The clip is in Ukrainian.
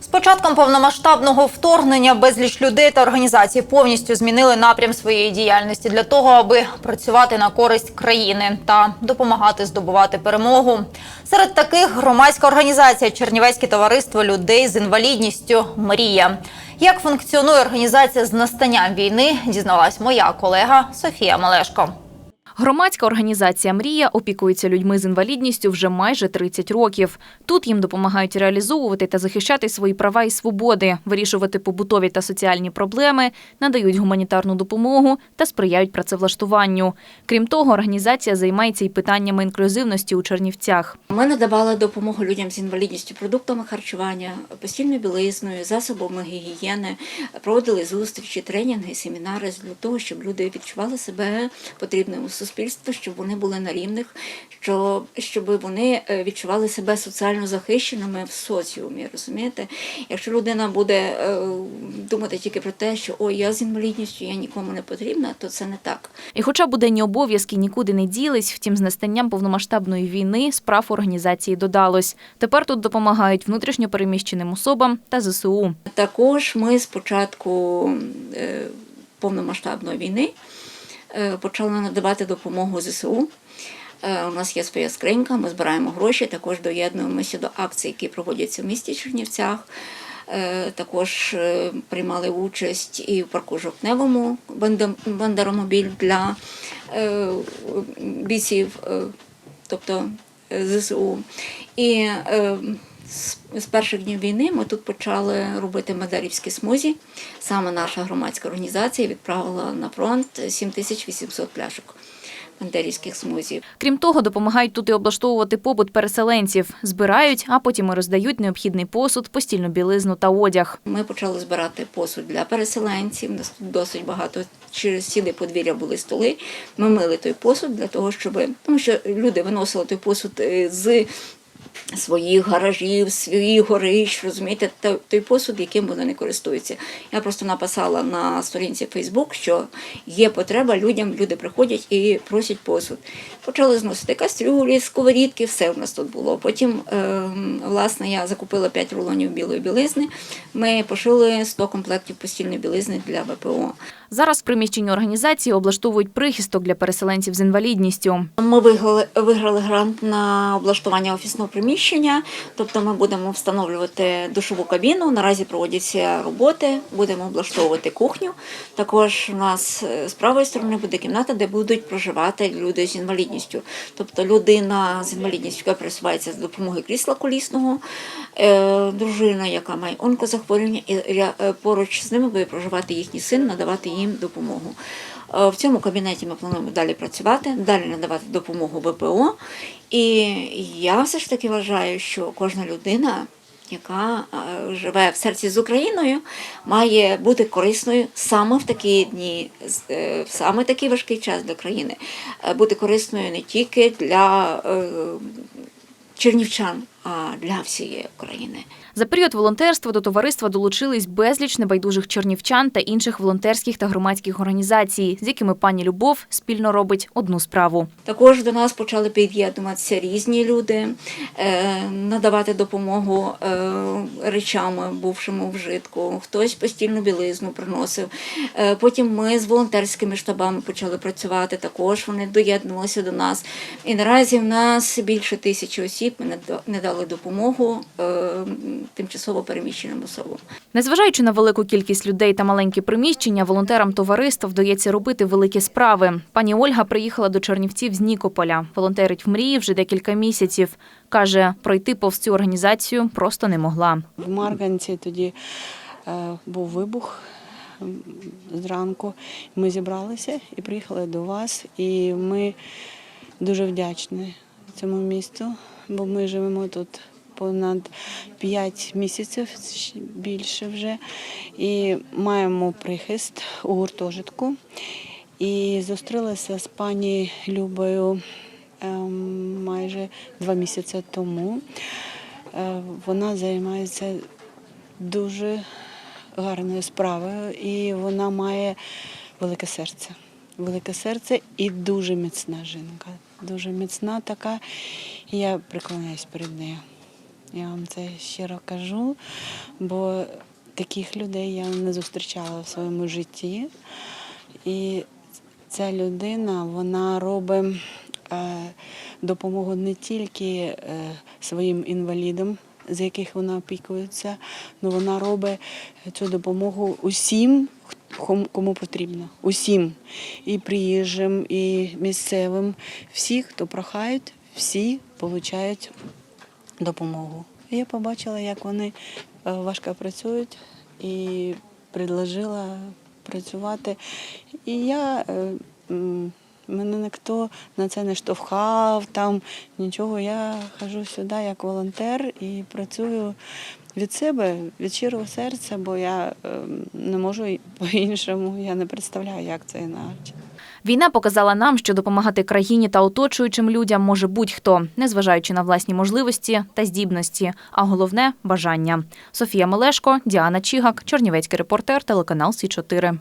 З початком повномасштабного вторгнення безліч людей та організацій повністю змінили напрям своєї діяльності для того, аби працювати на користь країни та допомагати здобувати перемогу. Серед таких громадська організація Чернівецьке товариство людей з інвалідністю Мрія. Як функціонує організація з настанням війни, дізналась моя колега Софія Малешко. Громадська організація Мрія опікується людьми з інвалідністю вже майже 30 років. Тут їм допомагають реалізовувати та захищати свої права і свободи, вирішувати побутові та соціальні проблеми, надають гуманітарну допомогу та сприяють працевлаштуванню. Крім того, організація займається і питаннями інклюзивності у Чернівцях. Ми надавали допомогу людям з інвалідністю, продуктами харчування, постільною білизною, засобами гігієни, проводили зустрічі, тренінги, семінари для того, щоб люди відчували себе потрібними у щоб вони були на рівних, щоб, щоб вони е, відчували себе соціально захищеними в соціумі. Розумієте? Якщо людина буде е, думати тільки про те, що ой, я з інвалідністю, я нікому не потрібна, то це не так. І хоча буденні обов'язки нікуди не ділись, втім, з настанням повномасштабної війни справ організації додалось. Тепер тут допомагають внутрішньо переміщеним особам та ЗСУ. Також ми з початку е, повномасштабної війни почали надавати допомогу ЗСУ. Е, У нас є своя скринька, ми збираємо гроші, також доєднуємося до акцій, які проводяться в місті Чернівцях. Е, Також е, приймали участь і в парку Жовтневому бандеромобіль для е, бійців, е, тобто е, ЗСУ. І е, з- перших днів війни ми тут почали робити медалівські смузі. Саме наша громадська організація відправила на фронт 7800 пляшок бандерівських смузів. Крім того, допомагають тут і облаштовувати побут переселенців, збирають, а потім і роздають необхідний посуд, постільну білизну та одяг. Ми почали збирати посуд для переселенців. У нас тут досить багато через ціле подвір'я були столи. Ми мили той посуд для того, щоб тому що люди виносили той посуд е, з своїх гаражів, своїх горищ, розумієте, той, посуд, яким вони не користуються. Я просто написала на сторінці Фейсбук, що є потреба людям, люди приходять і просять посуд. Почали зносити кастрюлі, сковорідки, все в нас тут було. Потім, е, власне, я закупила 5 рулонів білої білизни. Ми пошили 100 комплектів постільної білизни для ВПО. Зараз в приміщенні організації облаштовують прихисток для переселенців з інвалідністю. Ми виграли, виграли грант на облаштування офісного приміщення, тобто ми будемо встановлювати душову кабіну. Наразі проводяться роботи, будемо облаштовувати кухню. Також у нас е, з правої сторони буде кімната, де будуть проживати люди з інвалідністю. Тобто людина з інвалідністю, яка пересувається з допомогою крісла колісного, е, дружина, яка має онкозахворювання, і е, поруч з ними буде проживати їхній син, надавати їм допомогу. Е, В цьому кабінеті ми плануємо далі працювати, далі надавати допомогу ВПО. І я все ж таки вважаю, що кожна людина, яка е, живе в серці з Україною, має бути корисною саме в такі дні, е, в саме такий важкий час для країни, бути корисною не тільки для чернівчан, для всієї України. За період волонтерства до товариства долучились безліч небайдужих чернівчан та інших волонтерських та громадських організацій, з якими пані Любов спільно робить одну справу. Також до нас почали під'єднуватися різні люди, е, надавати допомогу е, речами, бувшому вжитку. Хтось постільну білизну приносив. Е, Потім ми з волонтерськими штабами почали працювати. Також вони доєднувалися до нас. І наразі в нас більше тисячі осіб ми нада- надали допомогу е, тимчасово переміщеним особам. Незважаючи на велику кількість людей та маленькі приміщення, волонтерам товариства вдається робити великі справи. Пані Ольга приїхала до Чернівців з Нікополя. Волонтерить в мрії вже декілька місяців. Каже, пройти повз цю організацію просто не могла. В Марганці тоді е, був вибух зранку. Ми зібралися і приїхали до вас. І ми дуже вдячні цьому місту, бо ми живемо тут понад 5 місяців, більше вже, і маємо прихист у гуртожитку. І зустрілася з пані Любою ем, майже два місяці тому. Е, Вона займається дуже гарною справою, і вона має велике серце. Велике серце і дуже міцна жінка. Дуже міцна така. І я приклоняюсь перед нею. Я вам це щиро кажу, бо таких людей я не зустрічала в своєму житті. І ця людина вона робить е, допомогу не тільки е, своїм інвалідам, з яких вона опікується, але вона робить цю допомогу усім, кому- потрібно. Усім. І приїжджим, і місцевим. Всі, хто прохають, всі отримують допомогу. Я побачила, як вони е, важко працюють, і предложила працювати. І я е, мене ніхто на це не штовхав, там нічого. Я хожу сюди як волонтер і працюю від себе, від щирого серця, бо я е, не можу по-іншому. Я не представляю, як це інакше. Війна показала нам, що допомагати країні та оточуючим людям може будь-хто, незважаючи на власні можливості та здібності, а головне бажання. Софія Мелешко, Діана Чігак, Чернівецький репортер, телеканал Сі 4